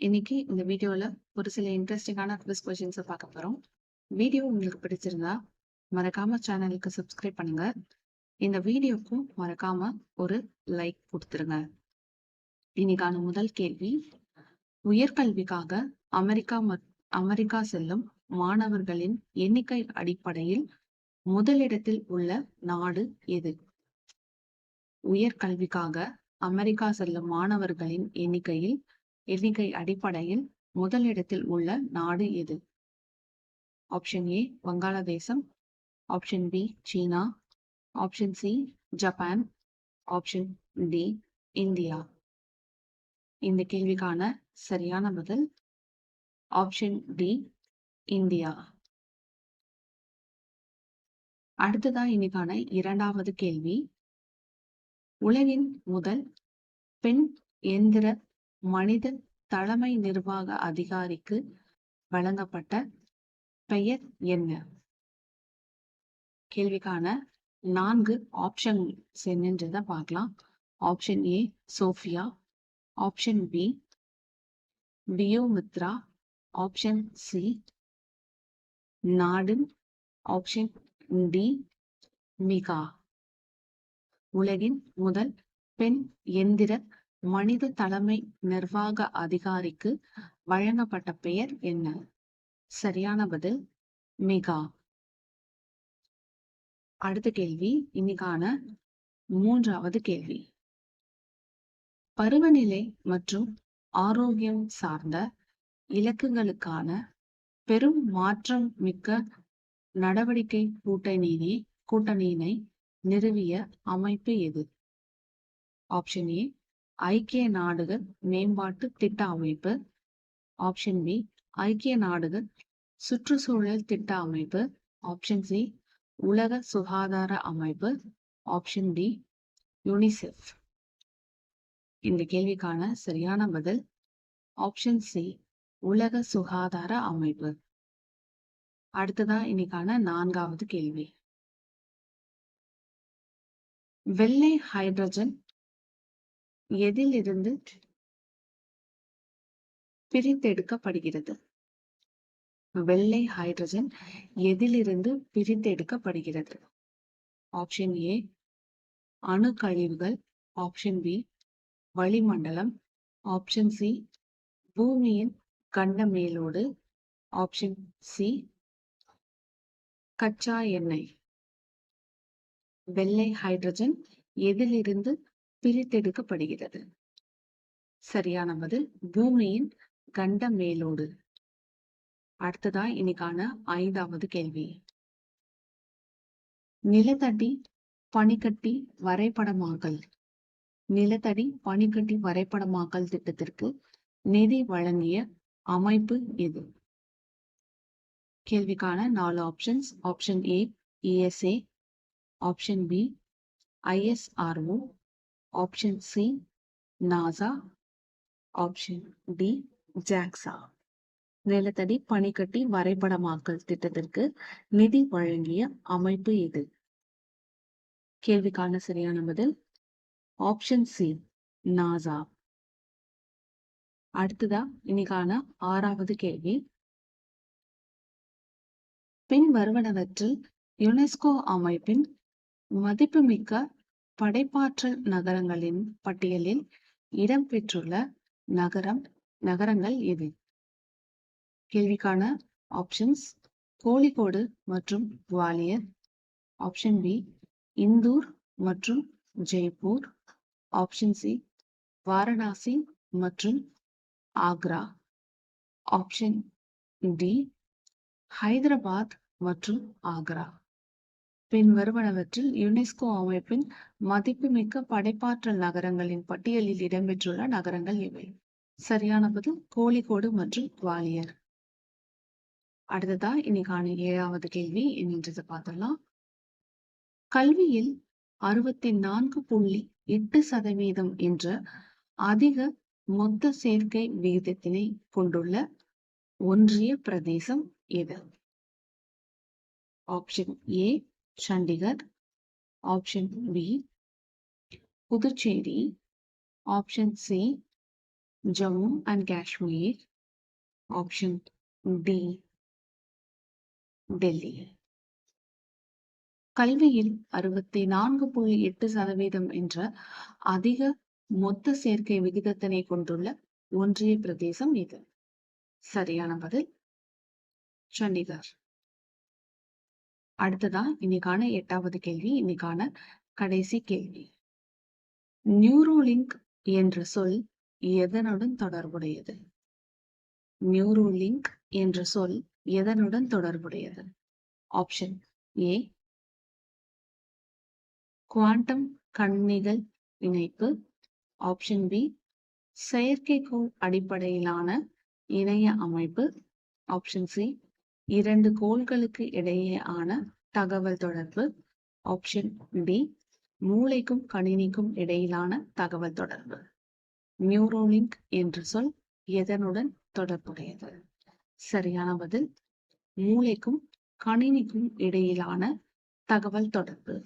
இன்னைக்கு இந்த வீடியோல ஒரு சில இன்ட்ரெஸ்டிங்கான குவிஸ் கொஸ்டின்ஸை பார்க்க போறோம். வீடியோ உங்களுக்கு பிடிச்சிருந்தா மறக்காம சேனலுக்கு சப்ஸ்கிரைப் பண்ணுங்க. இந்த வீடியோக்கும் மறக்காம ஒரு லைக் கொடுத்துருங்க. இன்னைக்கான முதல் கேள்வி உயர்கல்விக்காக அமெரிக்கா அமெரிக்கா செல்லும் மாணவர்களின் எண்ணிக்கை அடிப்படையில் முதலிடத்தில் உள்ள நாடு எது? உயர்கல்விக்காக அமெரிக்கா செல்லும் மாணவர்களின் எண்ணிக்கையில் எண்ணிக்கை அடிப்படையில் முதலிடத்தில் உள்ள நாடு எது? Option A Vangaladesam. Option B China. Option C Japan option D India. இந்த கேள்விக்கான சரியான பதில் ஆப்ஷன் டி இந்தியா. அடுத்ததா இன்னைக்கான இரண்டாவது கேள்வி. உலகின் முதல் பெண் எந்திர மனித தலைமை நிர்வாக அதிகாரிக்கு வழங்கப்பட்ட பெயர் என்ன? கேள்விக்கான நான்கு ஆப்ஷன் என்னன்றதை பார்க்கலாம். Option A Sophia option B Vyommitra option C நாடு ஆப்ஷன் டி மிகா உலகின் முதல் பெண் எந்திர மனித தலைமை நிர்வாக அதிகாரிக்கு வழங்கப்பட்ட பெயர் என்ன? சரியான பதில் மிகா. அடுத்த கேள்வி இன்னைக்கான மூன்றாவது கேள்வி. பருவநிலை மற்றும் ஆரோக்கியம் சார்ந்த இலக்குகளுக்கான பெரும் மாற்றம் மிக்க நடவடிக்கை கூட்டணியினை கூட்டணியினை நிறுவிய அமைப்பு எது? ஆப்ஷன் ஏ ஐக்கிய நாடுகள் மேம்பாட்டு திட்ட அமைப்பு. ஆப்ஷன் பி ஐக்கிய நாடுகள் சுற்றுச்சூழல் திட்ட அமைப்பு. ஆப்ஷன் சி உலக சுகாதார அமைப்பு. ஆப்ஷன் டி யுனிசெஃப் இந்த கேள்விக்கான சரியான பதில். ஆப்ஷன் சி உலக சுகாதார அமைப்பு. அடுத்ததா இன்னைக்கான நான்காவது கேள்வி. வெள்ளை ஹைட்ரஜன் எதிலிருந்து பிரித்தெடுக்கப்படுகிறது வெள்ளை ஹைட்ரஜன் எதிலிருந்து பிரித்தெடுக்கப்படுகிறது ஆப்ஷன் ஏ அணு கழிவுகள் ஆப்ஷன் பி வளிமண்டலம். ஆப்ஷன் சி பூமியின் கண்ட மேலோடு ஆப்ஷன் சி கச்சா எண்ணெய். வெள்ளை ஹைட்ரஜன் எதிலிருந்து பிரித்தெடுக்கப்படுகிறது. சரியான பதில் பூமியின் கண்ட மேலோடு அடுத்ததா இன்னைக்கான ஐந்தாவது கேள்வி. நிலத்தடி பனிக்கட்டி வரைபடமாக்கல். நிலத்தடி பனிக்கட்டி வரைபடமாக்கல் திட்டத்திற்கு நிதி வழங்கிய அமைப்பு எது? கேள்விக்கான நாலு options option A ESA option B ISRO option C NASA option D JAXA நிலத்தடி பனிக்கட்டி வரைபடமாக்கல் திட்டத்திற்கு நிதி வழங்கிய அமைப்பு எது கேள்விக்கான சரியான பதில் ஆப்ஷன் சி நாசா அடுத்ததா இன்னைக்கான ஆறாவது கேள்வி. பின் வருவனவற்றில் யுனெஸ்கோ அமைப்பின் மதிப்புமிக்க படைப்பாற்றல் நகரங்களின் பட்டியலில் இடம்பெற்றுள்ள நகரம் நகரங்கள் எது? கேள்விக்கான ஆப்ஷன்ஸ் கோழிக்கோடு மற்றும் குவாலியர். ஆப்ஷன் பி இந்தூர் மற்றும் ஜெய்ப்பூர். ஆப்ஷன் சி வாரணாசி மற்றும் ஆக்ரா. ஆப்ஷன் டி ஹைதராபாத் மற்றும் ஆக்ரா. பின் வருவனவற்றில் யுனெஸ்கோ அமைப்பின் மதிப்புமிக்க படைப்பாற்றல் நகரங்களின் பட்டியலில் இடம்பெற்றுள்ள நகரங்கள் இவை. சரியான பதில் கோழிக்கோடு மற்றும் குவாலியர். அடுத்ததா இன்னைக்கான ஏழாவது கேள்வி என்னன்றதை பார்த்தலாம் கல்வியில் அறுபத்தி நான்கு புள்ளி எட்டு சதவீதம் என்ற அதிக மொத்த சேர்க்கை விகிதத்தினை கொண்டுள்ள ஒன்றிய பிரதேசம் எது? Option A Chandigarh option B Puducherry option C Jammu and Kashmir option D Delhi. கல்வியில் அறுபத்தி நான்கு புள்ளி எட்டு சதவீதம் என்ற அதிக மொத்த சேர்க்கை விகிதத்தினை கொண்டுள்ள ஒன்றிய பிரதேசம் இது. சரியான பதில் சண்டிகர். அடுத்ததான் இன்னைக்கான எட்டாவது கேள்வி இன்னைக்கான கடைசி கேள்வி. நியூரோலிங்க் என்ற சொல் எதனுடன் தொடர்புடையது? நியூரோலிங்க் என்ற சொல் எதனுடன் தொடர்புடையது? ஆப்ஷன் ஏ குவாண்டம் கண்ணிகள் இணைப்பு. ஆப்ஷன் பி செயற்கைக்கோள் அடிப்படையிலான இணைய அமைப்பு. ஆப்ஷன் சி இரண்டு கோள்களுக்கு இடையேயான தகவல் தொடர்பு ஆப்ஷன் டி மூளைக்கும் கணினிக்கும் இடையிலான தகவல் தொடர்பு. நியூரோலிங்க் என்ற சொல் எதனுடன் தொடர்புடையது? சரியான பதில் மூளைக்கும் கணினிக்கும் இடையிலான தகவல் தொடர்பு.